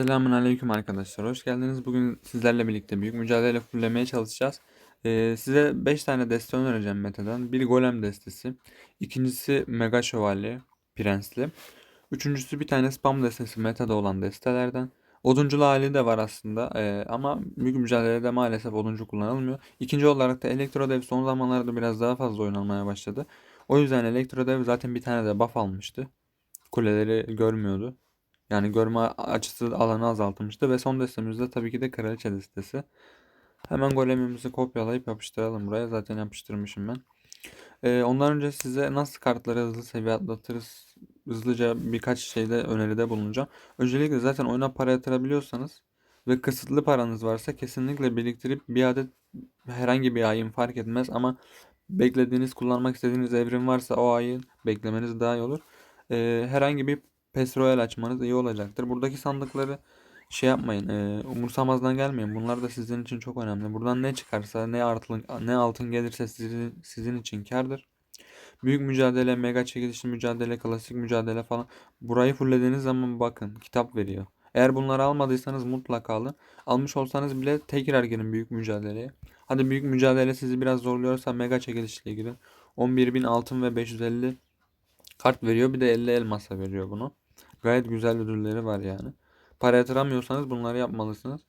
Selamun aleyküm arkadaşlar. Hoş geldiniz. Bugün sizlerle birlikte büyük mücadele fullemeye çalışacağız. Ee, size 5 tane deste önereceğim metadan. Bir golem destesi. İkincisi mega şövalye, prensli. Üçüncüsü bir tane spam destesi metada olan destelerden. Odunculu hali de var aslında ee, ama büyük mücadelede maalesef oduncu kullanılmıyor. İkinci olarak da elektro dev son zamanlarda biraz daha fazla oynanmaya başladı. O yüzden elektro dev zaten bir tane de buff almıştı. Kuleleri görmüyordu. Yani görme açısı alanı azaltmıştı ve son destemiz de tabii ki de kraliçe destesi. Hemen golemimizi kopyalayıp yapıştıralım buraya. Zaten yapıştırmışım ben. Ee, ondan önce size nasıl kartları hızlı seviye atlatırız hızlıca birkaç şeyde öneride bulunacağım. Öncelikle zaten oyuna para yatırabiliyorsanız ve kısıtlı paranız varsa kesinlikle biriktirip bir adet herhangi bir ayın fark etmez ama beklediğiniz kullanmak istediğiniz evrim varsa o ayın beklemeniz daha iyi olur. Ee, herhangi bir PES Royal açmanız iyi olacaktır. Buradaki sandıkları şey yapmayın. E, umursamazdan gelmeyin. Bunlar da sizin için çok önemli. Buradan ne çıkarsa ne altın ne altın gelirse sizin sizin için kardır. Büyük mücadele, mega çekilişli mücadele, klasik mücadele falan. Burayı fullediğiniz zaman bakın kitap veriyor. Eğer bunları almadıysanız mutlaka alın. Almış olsanız bile tekrar girin büyük mücadeleye. Hadi büyük mücadele sizi biraz zorluyorsa mega çekilişle girin. 11.000 altın ve 550 kart veriyor. Bir de 50 elmasa veriyor bunu. Gayet güzel ödülleri var yani. Para yatıramıyorsanız bunları yapmalısınız.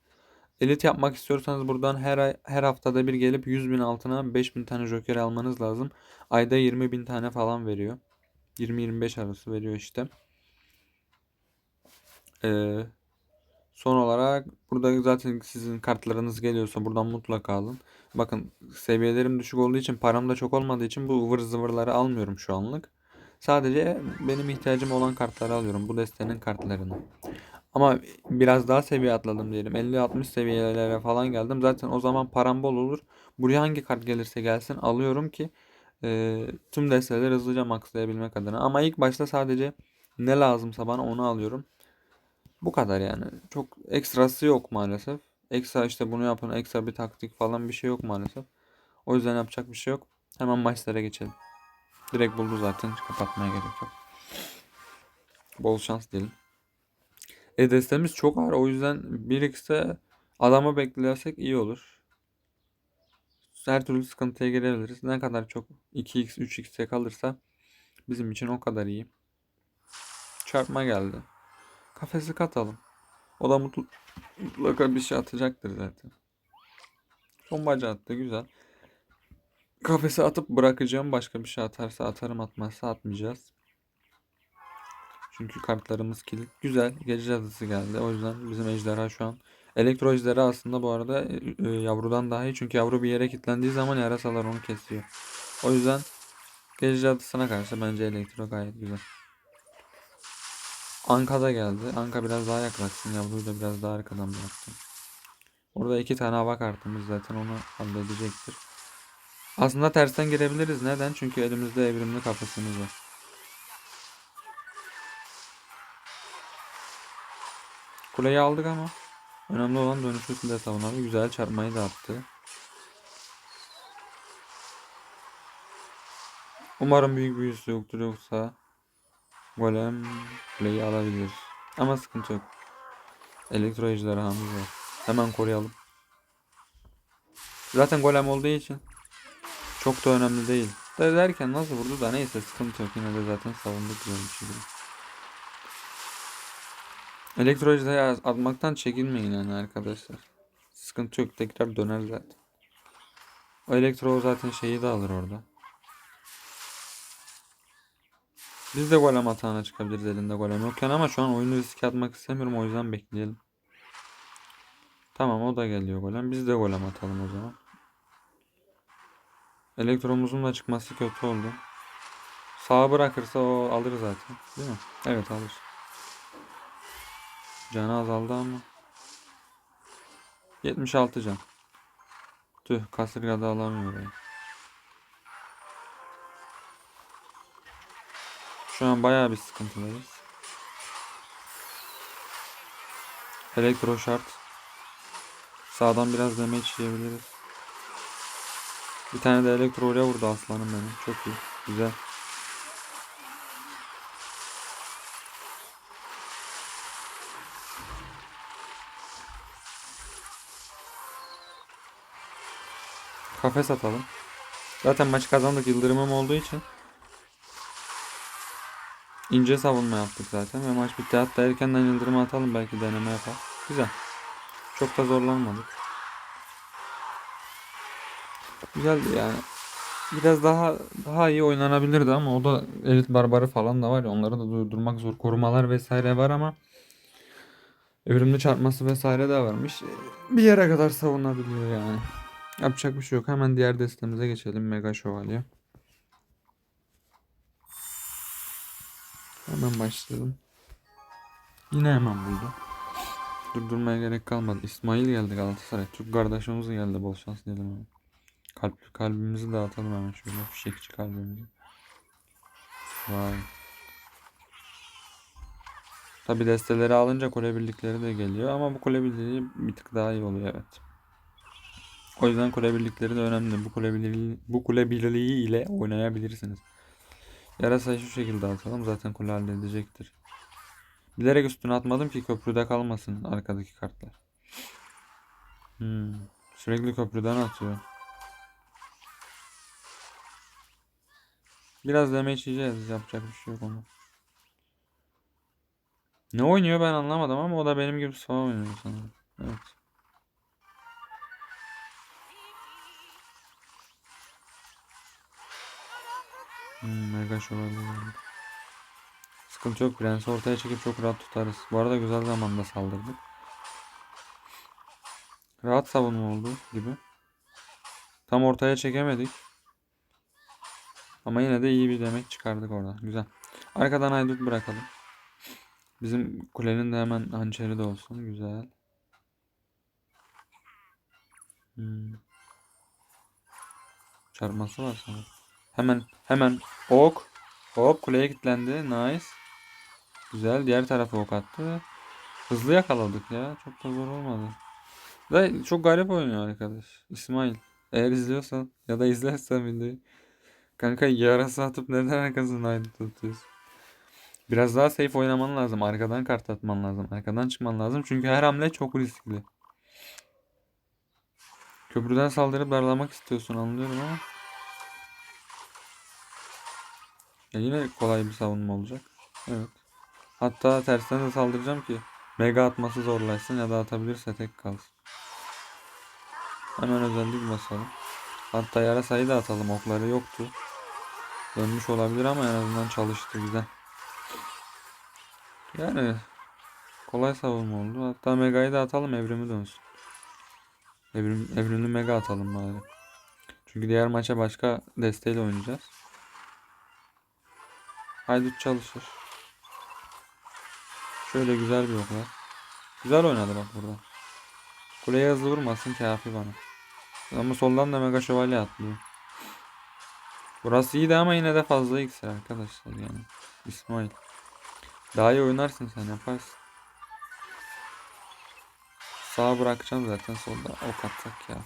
Elit yapmak istiyorsanız buradan her ay, her haftada bir gelip 100 bin altına 5 bin tane joker almanız lazım. Ayda 20 bin tane falan veriyor. 20-25 arası veriyor işte. Ee, son olarak burada zaten sizin kartlarınız geliyorsa buradan mutlaka alın. Bakın seviyelerim düşük olduğu için param da çok olmadığı için bu ıvır zıvırları almıyorum şu anlık. Sadece benim ihtiyacım olan kartları alıyorum. Bu destenin kartlarını. Ama biraz daha seviye atladım diyelim. 50-60 seviyelere falan geldim. Zaten o zaman param bol olur. Buraya hangi kart gelirse gelsin alıyorum ki e, tüm desteleri hızlıca maxlayabilmek adına. Ama ilk başta sadece ne lazımsa bana onu alıyorum. Bu kadar yani. Çok ekstrası yok maalesef. Ekstra işte bunu yapın, ekstra bir taktik falan bir şey yok maalesef. O yüzden yapacak bir şey yok. Hemen maçlara geçelim. Direkt buldu zaten. Kapatmaya gerek yok. Bol şans diyelim. E destemiz çok ağır. O yüzden 1x'e adamı beklersek iyi olur. Her türlü sıkıntıya girebiliriz. Ne kadar çok 2x 3x'e kalırsa bizim için o kadar iyi. Çarpma geldi. Kafesi katalım. O da mutlaka bir şey atacaktır zaten. Son bacağı attı güzel. Kafese atıp bırakacağım. Başka bir şey atarsa atarım atmazsa atmayacağız. Çünkü kartlarımız kilit. Güzel. Gece cadısı geldi. O yüzden bizim ejderha şu an. Elektro ejderha aslında bu arada e, e, yavrudan daha iyi. Çünkü yavru bir yere kilitlendiği zaman yarasalar onu kesiyor. O yüzden gece cadısına karşı bence elektro gayet güzel. Anka da geldi. Anka biraz daha yaklaşsın. Yavruyu da biraz daha arkadan bıraktım. Orada iki tane hava kartımız zaten onu halledecektir. Aslında tersten girebiliriz. Neden? Çünkü elimizde evrimli kafasımız var. Kuleyi aldık ama önemli olan dönüşü kule savunalım. Güzel çarpmayı da attı. Umarım büyük büyüsü yoktur yoksa golem kuleyi alabilir. Ama sıkıntı yok. Elektro ejderhamız var. Hemen koruyalım. Zaten golem olduğu için çok da önemli değil. Da derken nasıl vurdu da neyse sıkıntı yok. Yine de zaten savunduk güzel bir şekilde. Atmaktan çekinmeyin yani arkadaşlar. Sıkıntı yok. Tekrar döner zaten. O elektro zaten şeyi de alır orada. Biz de golem atağına çıkabiliriz elinde golem yokken ama şu an oyunu riske atmak istemiyorum o yüzden bekleyelim. Tamam o da geliyor golem. Biz de golem atalım o zaman. Elektromuzun da çıkması kötü oldu. Sağa bırakırsa o alır zaten. Değil mi? Evet alır. Canı azaldı ama. 76 can. Tüh kasırgada alamıyor orayı. Şu an bayağı bir sıkıntıdayız. Elektro şart. Sağdan biraz damage yiyebiliriz. Bir tane de elektroya vurdu aslanım benim. Çok iyi. Güzel. Kafes atalım. Zaten maçı kazandık yıldırımım olduğu için. İnce savunma yaptık zaten ve maç bitti. Hatta erkenden yıldırımı atalım belki deneme yapar. Güzel. Çok da zorlanmadık. Güzeldi yani. Biraz daha daha iyi oynanabilirdi ama o da elit barbarı falan da var ya onları da durdurmak zor. Korumalar vesaire var ama evrimli çarpması vesaire de varmış. Bir yere kadar savunabiliyor yani. Yapacak bir şey yok. Hemen diğer destemize geçelim. Mega Şövalye. Hemen başlayalım. Yine hemen buldu. Durdurmaya gerek kalmadı. İsmail geldi Galatasaray. Türk kardeşimiz geldi. Bol şans diyelim. Kalp, kalbimizi dağıtalım hemen şöyle. Fişekçi kalbimizi. Vay. Tabi desteleri alınca kule birlikleri de geliyor ama bu kule birliği bir tık daha iyi oluyor evet. O yüzden kule birlikleri de önemli. Bu kule birliği, bu kule birliği ile oynayabilirsiniz. Yarasayı şu şekilde atalım. Zaten kule halledecektir. Bilerek üstüne atmadım ki köprüde kalmasın arkadaki kartlar. Hmm. Sürekli köprüden atıyor. Biraz damage yiyeceğiz. Yapacak bir şey yok ona. Ne oynuyor ben anlamadım ama o da benim gibi sağ oynuyor sanırım. Evet. Hmm, mega şövalye. Sıkıntı yok. Prensi ortaya çekip çok rahat tutarız. Bu arada güzel zamanda saldırdık. Rahat savunma oldu gibi. Tam ortaya çekemedik. Ama yine de iyi bir demek çıkardık orada. Güzel. Arkadan haydut bırakalım. Bizim kulenin de hemen hançeri de olsun. Güzel. Hmm. Çarpması var sanırım. Hemen hemen ok. Hop kuleye kilitlendi. Nice. Güzel. Diğer tarafa ok attı. Hızlı yakaladık ya. Çok da zor olmadı. Da çok garip oynuyor arkadaş. İsmail. Eğer izliyorsan ya da izlersen videoyu. Kanka yarası atıp neden arkasından aynı tutuyorsun? Biraz daha safe oynaman lazım. Arkadan kart atman lazım. Arkadan çıkman lazım. Çünkü her hamle çok riskli. Köprüden saldırıp darlamak istiyorsun anlıyorum ama. Ya yine kolay bir savunma olacak. Evet. Hatta tersten de saldıracağım ki mega atması zorlaşsın ya da atabilirse tek kalsın. Hemen özellik basalım. Hatta yara sayı da atalım. Okları yoktu. Dönmüş olabilir ama en azından çalıştı güzel. Yani kolay savunma oldu. Hatta Mega'yı da atalım evrimi dönsün. Evrim, evrimli Mega atalım bari. Çünkü diğer maça başka desteğiyle oynayacağız. Haydut çalışır. Şöyle güzel bir oklar. Güzel oynadı bak burada. Kuleye hızlı vurmasın kafi bana. Ama soldan da Mega Şövalye atlıyor. Burası iyiydi ama yine de fazla iksir arkadaşlar yani. İsmail. Daha iyi oynarsın sen yaparsın. Sağa bırakacağım zaten solda ok atsak ya.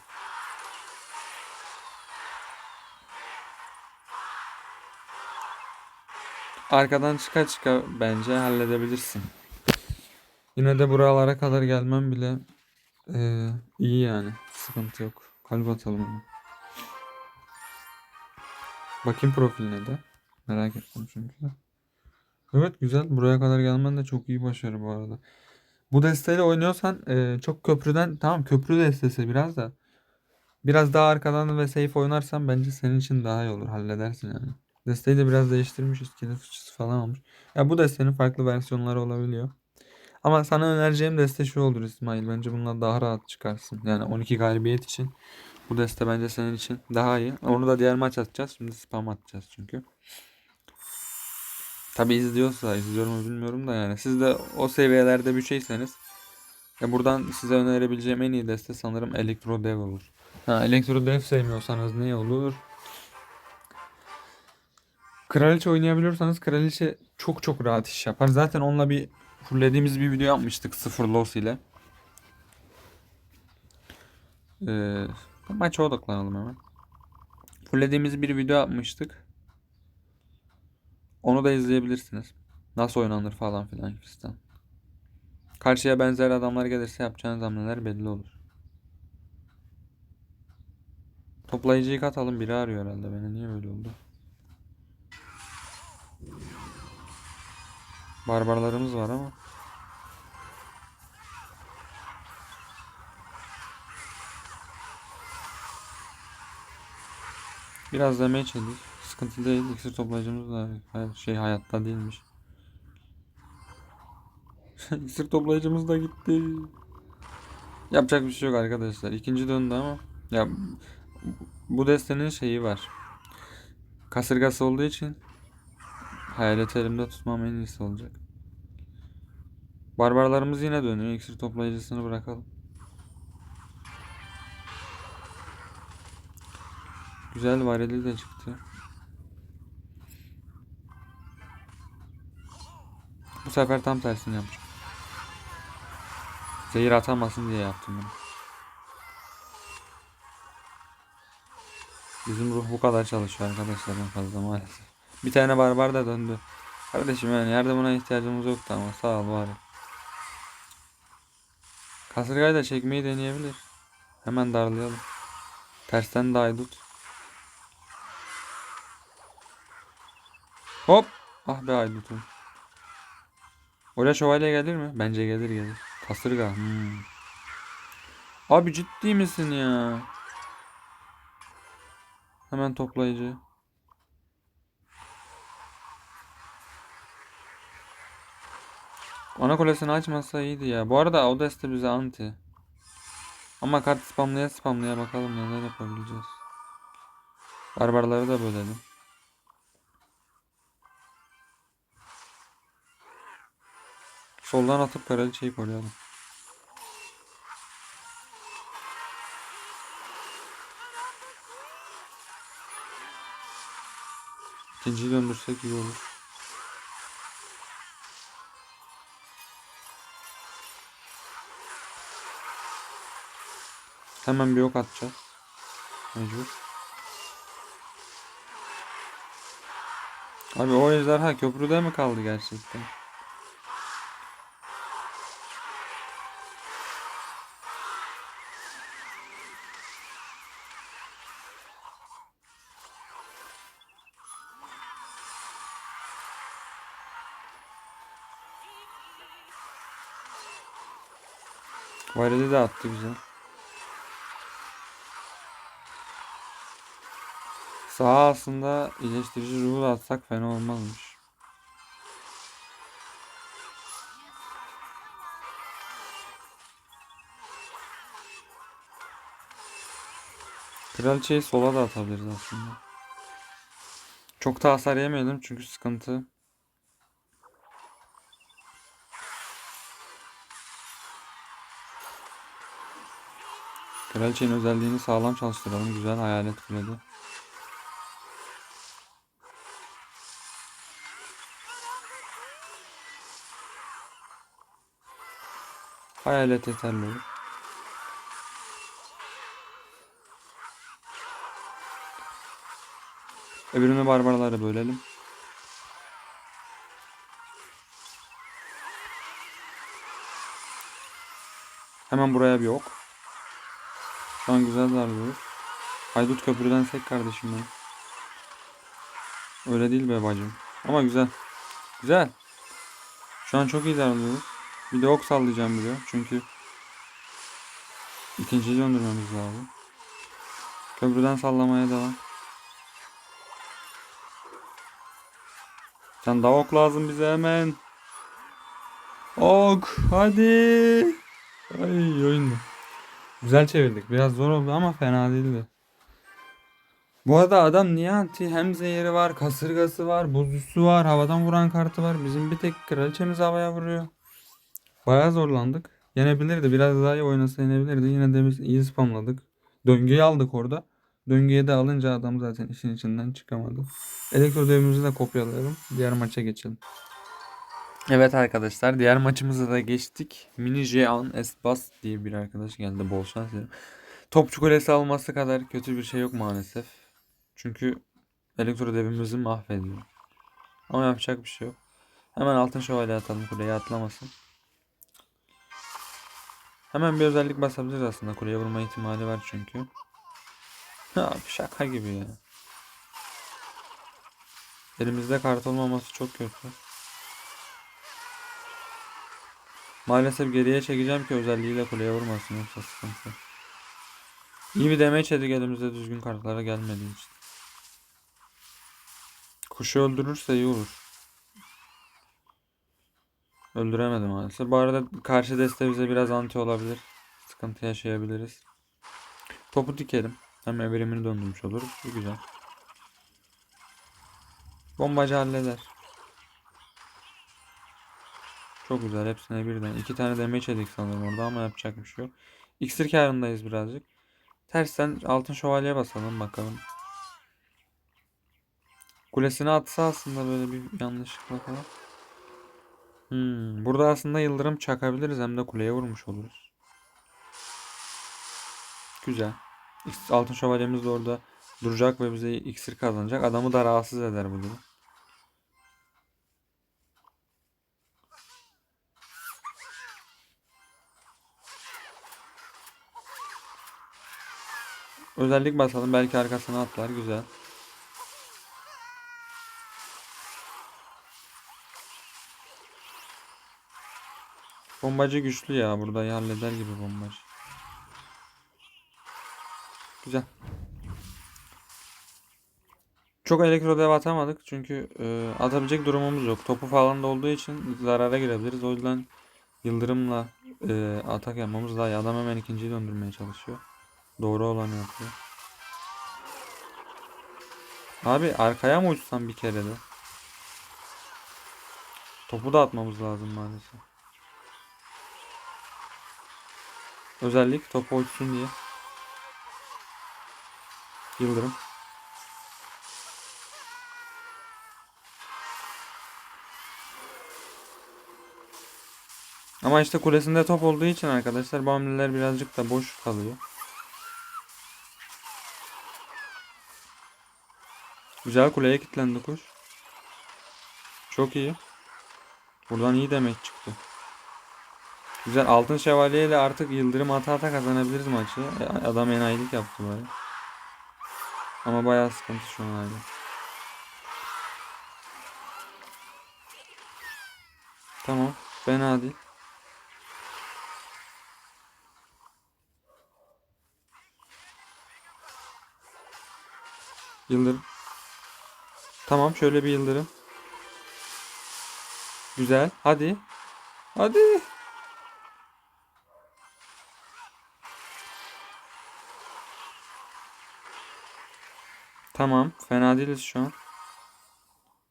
Arkadan çıka çıka bence halledebilirsin. Yine de buralara kadar gelmem bile eee, iyi yani. Sıkıntı yok. Kalp atalım onu. Bakayım profiline de. Merak ettim çünkü. Evet güzel. Buraya kadar gelmen de çok iyi başarı bu arada. Bu desteğiyle oynuyorsan e, çok köprüden tamam köprü destesi biraz da biraz daha arkadan ve safe oynarsan bence senin için daha iyi olur. Halledersin yani. Desteği de biraz değiştirmişiz. Kilit fıçısı falan olmuş. Ya bu destenin farklı versiyonları olabiliyor. Ama sana önereceğim deste şu olur İsmail. Bence bununla daha rahat çıkarsın. Yani 12 galibiyet için bu deste bence senin için daha iyi. Onu da diğer maç atacağız. Şimdi spam atacağız çünkü. Tabi izliyorsa, izliyor mu bilmiyorum da yani. Siz de o seviyelerde bir şeyseniz ya buradan size önerebileceğim en iyi deste sanırım Electro Dev olur. Ha, Electro Dev sevmiyorsanız ne olur? Kraliçe oynayabiliyorsanız Kraliçe çok çok rahat iş yapar. Zaten onunla bir fullediğimiz bir video yapmıştık sıfır loss ile. Ee, maça odaklanalım hemen. Fullediğimiz bir video yapmıştık. Onu da izleyebilirsiniz. Nasıl oynanır falan filan fistan. Karşıya benzer adamlar gelirse yapacağınız hamleler belli olur. Toplayıcıyı katalım. Biri arıyor herhalde beni. Niye böyle oldu? Barbarlarımız var ama. Biraz damage yedik. Sıkıntı değil. İksir toplayıcımız da her şey hayatta değilmiş. İksir toplayıcımız da gitti. Yapacak bir şey yok arkadaşlar. İkinci döndü ama ya bu destenin şeyi var. Kasırgası olduğu için hayaleti elimde tutmam en iyisi olacak. Barbarlarımız yine dönüyor. İksir toplayıcısını bırakalım. Güzel varili de çıktı. Bu sefer tam tersini yapacağım. Zehir atamasın diye yaptım bunu. Bizim ruh bu kadar çalışıyor arkadaşlar en fazla maalesef. Bir tane barbar da döndü. Kardeşim yani yardımına ihtiyacımız yoktu ama sağ ol var. Kasırgayı da çekmeyi deneyebilir. Hemen darlayalım. Tersten de aydut. Hop. Ah be aydutum. Oraya şövalye gelir mi? Bence gelir gelir. Kasırga. Hmm. Abi ciddi misin ya? Hemen toplayıcı. Ana kulesini açmasa iyiydi ya. Bu arada o deste bize anti. Ama kart spamlaya spamlaya bakalım neler yapabileceğiz. Barbarları da bölelim. Soldan atıp kraliçeyi koruyalım. İkinciyi döndürsek iyi olur. Hemen bir ok atacağız. Mecbur. Abi o ejderha köprüde mi kaldı gerçekten? Varili de attı güzel. Sağa aslında iyileştirici ruhu da atsak fena olmazmış. Kraliçeyi sola da atabiliriz aslında. Çok da hasar yemeyelim çünkü sıkıntı. Kraliçenin özelliğini sağlam çalıştıralım. Güzel hayalet kulede. Hayalet yeterli olur. Öbürünü barbarlara bölelim. Hemen buraya bir ok. Şu güzel darlıyoruz. Haydut köprüden sek kardeşim benim. Öyle değil be bacım. Ama güzel. Güzel. Şu an çok iyi darlıyoruz. Bir de ok sallayacağım buraya. Çünkü ikinciyi döndürmemiz lazım. Köprüden sallamaya devam. Sen daha ok lazım bize hemen. Ok hadi. Ay oyunda. Güzel çevirdik. Biraz zor oldu ama fena değildi. Bu arada adam niye anti? Hem zehri var, kasırgası var, buzlusu var, havadan vuran kartı var. Bizim bir tek kraliçemiz havaya vuruyor. Bayağı zorlandık. Yenebilirdi. Biraz daha iyi oynasa yenebilirdi. Yine de biz iyi spamladık. Döngüyü aldık orada. Döngüye de alınca adam zaten işin içinden çıkamadı. Elektro devimizi de kopyalayalım. Diğer maça geçelim. Evet arkadaşlar diğer maçımıza da geçtik. Mini Jean Esbas diye bir arkadaş geldi. Bol şans dilerim. Topçu kulesi alması kadar kötü bir şey yok maalesef. Çünkü elektro devimizi mahvediyor. Ama yapacak bir şey yok. Hemen altın şövalye atalım kuleye atlamasın. Hemen bir özellik basabiliriz aslında. Kuleye vurma ihtimali var çünkü. Abi şaka gibi ya. Elimizde kart olmaması çok kötü. Maalesef geriye çekeceğim ki özelliğiyle kuleye vurmasın yoksa sıkıntı. İyi bir damage yedik elimizde düzgün kartlara gelmediği için. Kuşu öldürürse iyi olur. Öldüremedi maalesef. Bu arada karşı deste bize biraz anti olabilir. Sıkıntı yaşayabiliriz. Topu dikelim. Hem evrimini döndürmüş oluruz. Bu güzel. Bombacı halleder. Çok güzel hepsine birden. İki tane damage yedik sanırım orada ama yapacak bir şey yok. İksir karındayız birazcık. Tersten altın şövalye basalım bakalım. Kulesine atsa aslında böyle bir yanlışlıkla falan. Hmm, burada aslında yıldırım çakabiliriz hem de kuleye vurmuş oluruz. Güzel. Altın şövalyemiz de orada duracak ve bize iksir kazanacak. Adamı da rahatsız eder bu durum. Özellik basalım. Belki arkasına atlar. Güzel. Bombacı güçlü ya. Burada halleder gibi bombacı. Güzel. Çok elektro dev atamadık çünkü e, atabilecek durumumuz yok. Topu falan da olduğu için zarara girebiliriz. O yüzden yıldırımla e, atak yapmamız daha iyi. Adam hemen ikinciyi döndürmeye çalışıyor. Doğru olanı yapıyor. Abi arkaya mı uçsam bir kere de? Topu da atmamız lazım maalesef. Özellik topu uçsun diye. Yıldırım. Ama işte kulesinde top olduğu için arkadaşlar bu birazcık da boş kalıyor. Güzel kuleye kilitlendi kuş. Çok iyi. Buradan iyi demek çıktı. Güzel altın şövalye ile artık yıldırım ata ata kazanabiliriz maçı. E, Adam enayilik yaptı böyle. Ama bayağı sıkıntı şu an hala. Tamam. Fena değil. Yıldırım. Tamam şöyle bir yıldırım. Güzel. Hadi. Hadi. Tamam. Fena değiliz şu an.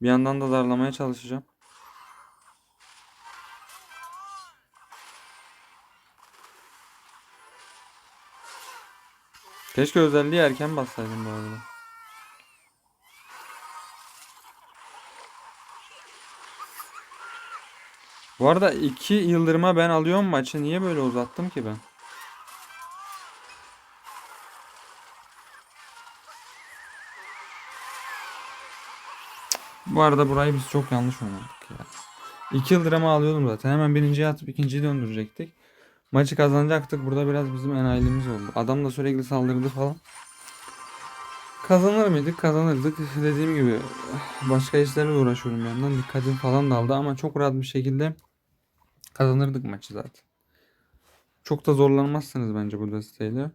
Bir yandan da darlamaya çalışacağım. Keşke özelliği erken bassaydım bu arada. Bu arada iki yıldırıma ben alıyorum maçı. Niye böyle uzattım ki ben? Bu arada burayı biz çok yanlış oynadık ya. İki yıldırıma alıyordum zaten. Hemen birinciyi atıp ikinciyi döndürecektik. Maçı kazanacaktık. Burada biraz bizim enayiliğimiz oldu. Adam da sürekli saldırdı falan. Kazanır mıydık? Kazanırdık. Dediğim gibi başka işlerle uğraşıyorum yandan. Dikkatim falan daldı ama çok rahat bir şekilde kazanırdık maçı zaten. Çok da zorlanmazsınız bence bu desteğiyle.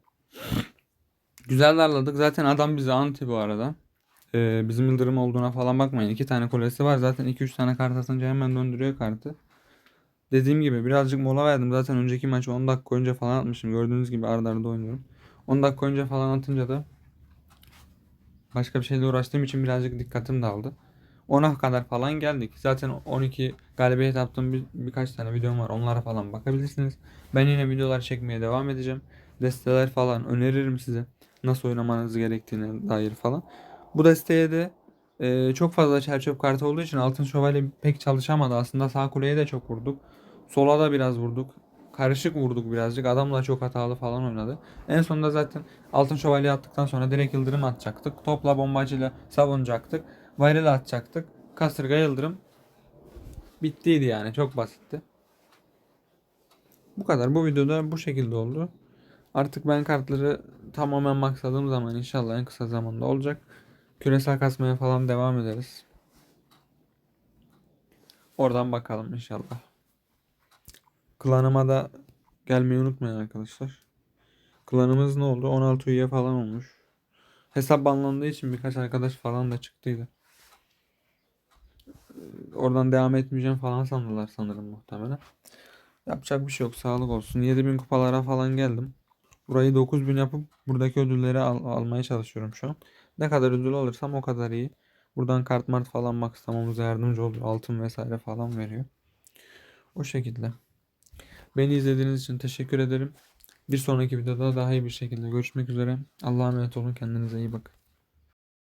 Güzel darladık. Zaten adam bize anti bu arada. Ee, bizim yıldırım olduğuna falan bakmayın. İki tane kulesi var. Zaten 2-3 tane kart atınca hemen döndürüyor kartı. Dediğim gibi birazcık mola verdim. Zaten önceki maçı 10 dakika önce falan atmışım. Gördüğünüz gibi arda arda oynuyorum. 10 dakika önce falan atınca da başka bir şeyle uğraştığım için birazcık dikkatim dağıldı. 10'a kadar falan geldik. Zaten 12 galibiyet yaptığım bir, birkaç tane videom var. Onlara falan bakabilirsiniz. Ben yine videolar çekmeye devam edeceğim. Desteler falan öneririm size. Nasıl oynamanız gerektiğine dair falan. Bu desteğe de e, çok fazla çerçöp kartı olduğu için altın şövalye pek çalışamadı. Aslında sağ kuleye de çok vurduk. Sola da biraz vurduk. Karışık vurduk birazcık. Adam da çok hatalı falan oynadı. En sonunda zaten altın şövalye attıktan sonra direkt yıldırım atacaktık. Topla bombacıyla savunacaktık. Varil atacaktık. Kasırga yıldırım. Bittiydi yani. Çok basitti. Bu kadar. Bu videoda bu şekilde oldu. Artık ben kartları tamamen maksadığım zaman inşallah en kısa zamanda olacak. Küresel kasmaya falan devam ederiz. Oradan bakalım inşallah. Klanıma da gelmeyi unutmayın arkadaşlar. Klanımız ne oldu? 16 üye falan olmuş. Hesap banlandığı için birkaç arkadaş falan da çıktıydı. Oradan devam etmeyeceğim falan sandılar sanırım muhtemelen. Yapacak bir şey yok. Sağlık olsun. 7000 kupalara falan geldim. Burayı 9000 yapıp buradaki ödülleri al- almaya çalışıyorum şu an. Ne kadar ödül alırsam o kadar iyi. Buradan kart mart falan maxlamamıza yardımcı oluyor. Altın vesaire falan veriyor. O şekilde. Beni izlediğiniz için teşekkür ederim. Bir sonraki videoda daha iyi bir şekilde görüşmek üzere. Allah'a emanet olun. Kendinize iyi bakın.